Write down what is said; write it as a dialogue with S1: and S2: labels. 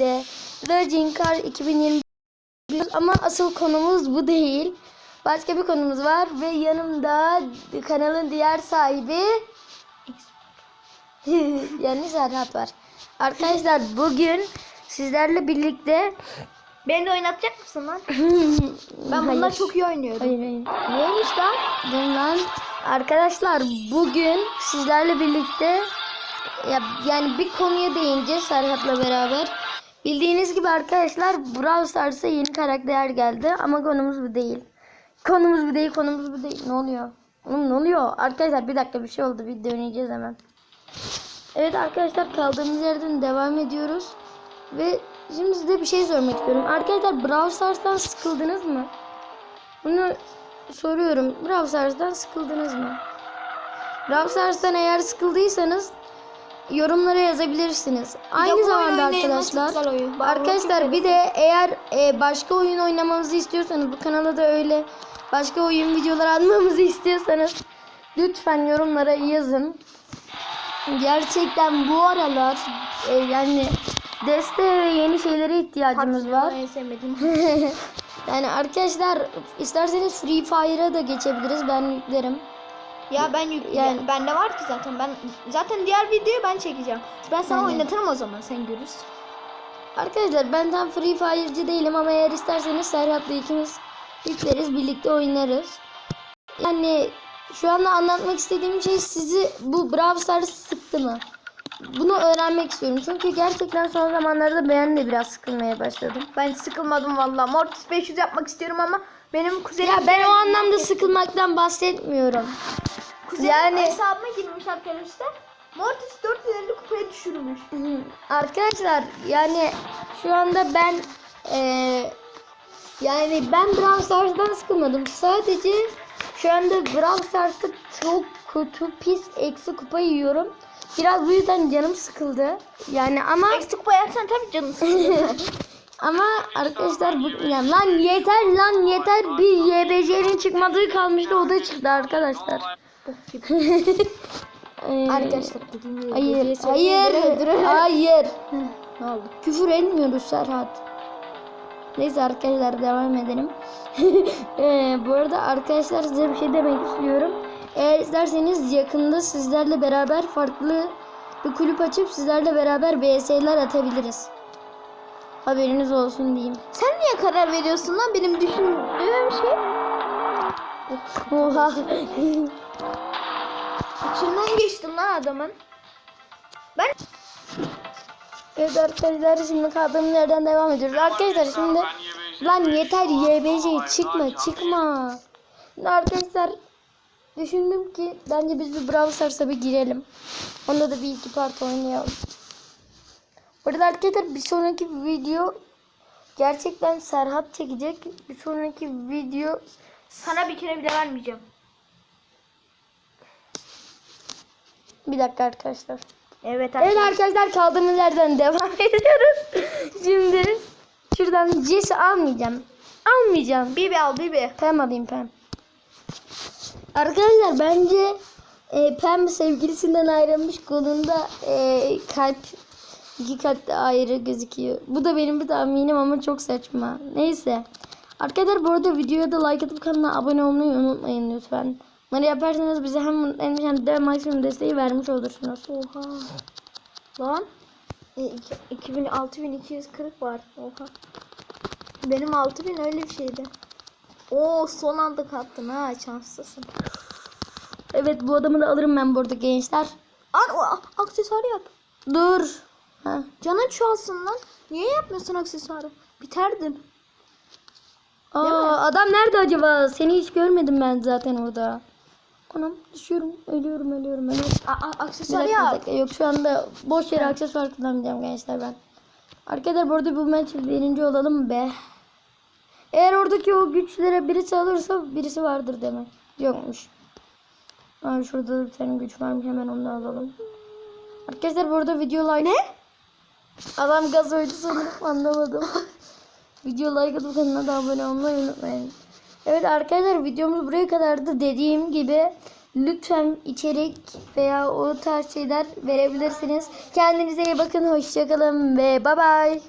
S1: birlikte Raging Car 2021 ama asıl konumuz bu değil. Başka bir konumuz var ve yanımda kanalın diğer sahibi yani Serhat var. Arkadaşlar bugün sizlerle birlikte
S2: Beni de oynatacak mısın lan? Ben
S1: Hayır.
S2: bunlar çok iyi oynuyorum.
S1: Hayır hayır.
S2: Neymiş lan?
S1: Dur lan. Arkadaşlar bugün sizlerle birlikte ya, yani bir konuya değineceğiz Serhat'la beraber. Bildiğiniz gibi arkadaşlar Brawl Stars'a yeni karakter geldi ama konumuz bu değil. Konumuz bu değil, konumuz bu değil. Ne oluyor? Oğlum ne oluyor? Arkadaşlar bir dakika bir şey oldu. Bir döneceğiz hemen. Evet arkadaşlar kaldığımız yerden devam ediyoruz. Ve şimdi size bir şey sormak istiyorum. Arkadaşlar Brawl Stars'tan sıkıldınız mı? Bunu soruyorum. Brawl Stars'tan sıkıldınız mı? Brawl Stars'tan eğer sıkıldıysanız yorumlara yazabilirsiniz. Aynı zamanda arkadaşlar
S2: oyun.
S1: Arkadaşlar bir de eğer e, başka oyun oynamamızı istiyorsanız bu kanala da öyle başka oyun videoları atmamızı istiyorsanız lütfen yorumlara yazın. Gerçekten bu aralar e, yani desteğe ve yeni şeylere ihtiyacımız var. Yani arkadaşlar isterseniz Free Fire'a da geçebiliriz. Ben yüklerim.
S2: Ya ben yük
S1: Yani-
S2: bende var ki zaten. Ben zaten diğer videoyu ben çekeceğim. Ben sana
S1: hı.
S2: oynatırım o zaman sen görürsün.
S1: Arkadaşlar ben tam Free Fire'cı değilim ama eğer isterseniz Serhat'la ikimiz yükleriz. Birlikte oynarız. Yani şu anda anlatmak istediğim şey sizi bu Brawl Stars sıktı mı? Bunu öğrenmek istiyorum. Çünkü gerçekten son zamanlarda ben de biraz sıkılmaya başladım.
S2: Ben sıkılmadım valla. Mortis 500 yapmak istiyorum ama benim kuzenim
S1: Ya ben o anlamda sıkılmaktan bahsetmiyorum.
S2: Kuzenim
S1: yani-
S2: hesabıma girmiş arkadaşlar. Mortis 450 kupaya düşürmüş.
S1: Arkadaşlar yani şu anda ben eee, yani ben Brawl Stars'dan sıkılmadım. Sadece şu anda Brawl Stars'ta çok kötü pis eksi kupa yiyorum. Biraz bu yüzden canım sıkıldı. Yani ama
S2: Eksi kupa yapsan tabii canın sıkılır.
S1: ama arkadaşlar bu ya lan yeter lan yeter bir YBC'nin çıkmadığı kalmıştı o da çıktı arkadaşlar. Eee,
S2: arkadaşlar gibi.
S1: Hayır, hayır, hayır.
S2: Ne oldu?
S1: Küfür etmiyoruz Serhat. Neyse arkadaşlar devam edelim. Ee, bu arada arkadaşlar size bir şey demek istiyorum. Eğer isterseniz yakında sizlerle beraber farklı bir kulüp açıp sizlerle beraber BS'ler atabiliriz. Haberiniz olsun diyeyim.
S2: Sen niye karar veriyorsun lan benim düşündüğüm şey?
S1: Oha.
S2: İçinden geçtim lan adamın. Ben
S1: arkadaşlar şimdi kaldığımız yerden devam ediyoruz. Arkadaşlar şimdi lan yeter YBC çıkma çıkma. Şimdi arkadaşlar düşündüm ki bence biz bir Brawl Stars'a bir girelim. Onda da bir iki part oynayalım. Bu arada arkadaşlar bir sonraki video gerçekten Serhat çekecek. Bir sonraki video
S2: sana bir kere bile vermeyeceğim.
S1: Bir dakika arkadaşlar.
S2: Evet
S1: Evet arkadaşlar kaldığımız yerden devam ediyoruz. Şimdi şuradan Jesse almayacağım. Almayacağım.
S2: Bibi al Bibi.
S1: Pem alayım Pem. Arkadaşlar bence e, Pem sevgilisinden ayrılmış kolunda e, kalp iki kat ayrı gözüküyor. Bu da benim bir tahminim ama çok saçma. Neyse. Arkadaşlar bu arada videoya da like atıp kanala abone olmayı unutmayın lütfen. Bunları yaparsanız bize hem mutlu hem de maksimum desteği vermiş olursunuz.
S2: Oha. Lan. E, iki- 2000 6240 var. Oha. Benim 6000 öyle bir şeydi. Oo son anda kattın ha şanslısın.
S1: Evet bu adamı da alırım ben burada gençler.
S2: An o aksesuar yap.
S1: Dur. Ha.
S2: Canın çoğalsın lan. Niye yapmıyorsun aksesuarı? Biterdin.
S1: Aa, adam nerede acaba? Seni hiç görmedim ben zaten orada. Anam düşüyorum. Ölüyorum ölüyorum ölüyorum.
S2: A- a-
S1: Bir
S2: aksesuar
S1: dakika, bir dakika. Yok şu anda boş yere aksesuar kullanmayacağım gençler ben. Arkadaşlar burada bu maç birinci olalım be. Eğer oradaki o güçlere birisi alırsa birisi vardır demek. Yokmuş. Aa, şurada da bir tane güç varmış hemen onu alalım. Arkadaşlar burada video like...
S2: Ne?
S1: Adam gaz oydu sanırım anlamadım. Video like atıp kanala da abone olmayı unutmayın. Evet arkadaşlar videomuz buraya kadardı. Dediğim gibi lütfen içerik veya o tarz şeyler verebilirsiniz. Kendinize iyi bakın. Hoşçakalın ve bay bay.